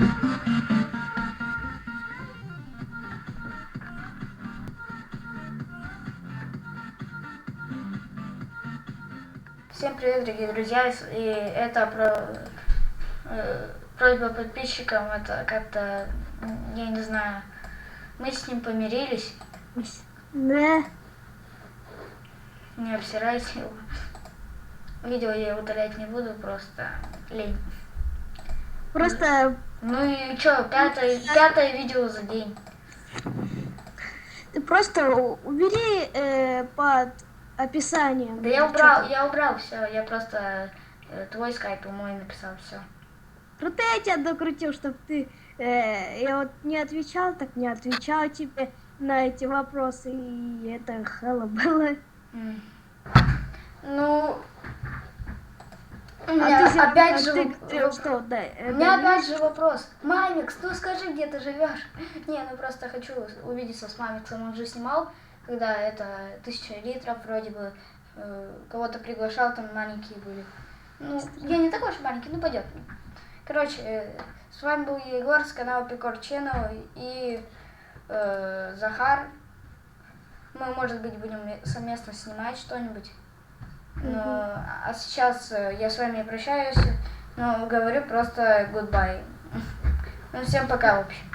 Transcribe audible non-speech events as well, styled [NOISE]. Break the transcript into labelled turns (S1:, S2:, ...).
S1: Всем привет, дорогие друзья! И это про э, просьба подписчикам, это как-то, я не знаю, мы с ним помирились,
S2: Не.
S1: не обсирайте его. Видео я удалять не буду, просто лень.
S2: Просто
S1: Ну и чё, пятое, пятое видео за день.
S2: ты просто убери э, под описанием.
S1: Да я убрал, я убрал все, я просто э, твой скайп и мой написал все.
S2: Круто я тебя докрутил, чтобы ты... э, я вот не отвечал, так не отвечал тебе на эти вопросы. И это [LAUGHS] хело было.
S1: Ну, у
S2: А
S1: меня
S2: ты,
S1: опять же
S2: ты, ты что, да, э,
S1: У меня
S2: да,
S1: опять же вопрос. Мамикс, ну скажи, где ты живешь? [LAUGHS] Не, ну просто хочу увидеться с Мамиксом. Он же снимал, когда это тысяча литров вроде бы. э, Кого-то приглашал, там маленькие были. Ну, я не такой уж маленький, ну пойдет. Короче, э, с вами был Егор с канала Пикор Channel и э, Захар. Мы, может быть, будем совместно снимать что-нибудь. Ну, а сейчас э, я с вами прощаюсь, но говорю просто goodbye. [LAUGHS] Ну, всем пока, в общем.